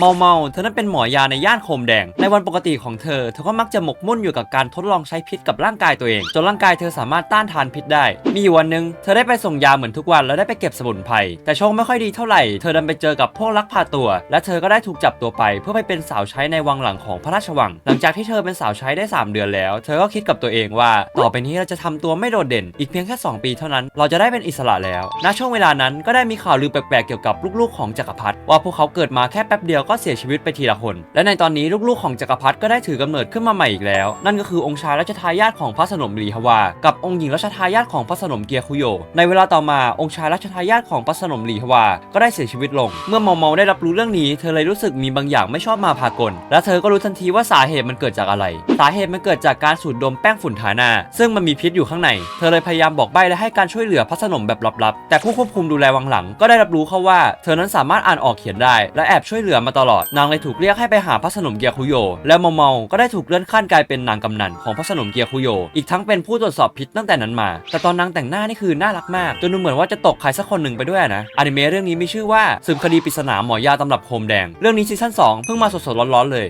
เมาเมาเธอนั้นเป็นหมอยาในย่านโคมแดง ในวันปกติของเธอ เธอก็มักจะหมกมุ่นอยู่กับการทดลองใช้พิษกับร่างกายตัวเอง จนร่างกายเธอสามารถต้านทานพิษได้ มีอยู่วันหนึ่งเธอได้ไปส่งยาเหมือนทุกวันแล้วได้ไปเก็บสมุนไพร แต่โชคไม่ค่อยดีเท่าไหร่ เธอดันไปเจอกับพวกลักพาตัว และเธอก็ได้ถูกจับตัวไป เพื่อไปเป็นสาวใช้ในวังหลังของพระราชวัง หลังจากที่เธอเป็นสาวใช้ได้ 3 เดือนแล้ว เธอก็คิดกับตัวเองว่า ต่อไปนี้เราจะทำตัวไม่โดดเด่น อีกเพียงแค่ 2 ปีเท่านั้น เราจะได้เป็นอิสระแล้ว ณ ช่วงเวลานั้นก็ได้มีข่าวลือแปลกๆเกี่ยวกับลูกๆของจักรพรรดิว่าพวกเขาเกิดมาแค่แป๊บเดียวก็เสียชีวิตไปทีละคน และในตอนนี้ลูกๆของจักรพรรดิก็ได้ถือกำเนิดขึ้นมาใหม่อีกแล้ว นั่นก็คือองค์ชายรัชทายาทของพระสนมลีฮวา กับองค์หญิงรัชทายาทของพระสนมเกียรคุโย ในเวลาต่อมาองค์ชายรัชทายาทของพระสนมลีฮวา ก็ได้เสียชีวิตลง เมื่อเมาเมาได้รับรู้เรื่องนี้เธอเลยรู้สึกมีบางอย่างไม่ชอบมาพากล และเธอก็รู้ทันทีว่าสาเหตุมันเกิดจากอะไร สาเหตุมันเกิดจากการสูดดมแป้งฝุ่นทานา ซึ่งมันมีพิษอยู่ข้างใน เธอเลยพยายามบอกใบ้และให้การช่วยเหลือพระสนมแบบลับๆ แต่ผู้ควบคุมดูแลวังหลัง ก็ได้รับรู้เข้าว่า เธอนั้นสามารถอ่านออกเขียนได้ และแอบช่วยเหลือมาตลอด นางเลยถูกเรียกให้ไปหาพระสนมเกียรคุโย และเมาเมาก็ได้ถูกเลื่อนขั้นกลายเป็นนางกำนันของพระสนมเกียรคุโย อีกทั้งเป็นผู้ตรวจสอบพิษตั้งแต่นั้นมา แต่ตอนนางแต่งหน้านี่คือน่ารักมากจนดูเหมือนว่าจะตกใครสักคนหนึ่งไปด้วยนะอนิเมะเรื่องนี้มีชื่อว่าสืบคดีปริศนาหมอยาตำรับโคมแดง เรื่องนี้ซีซั่น2เพิ่งมาสดๆร้อนๆเลย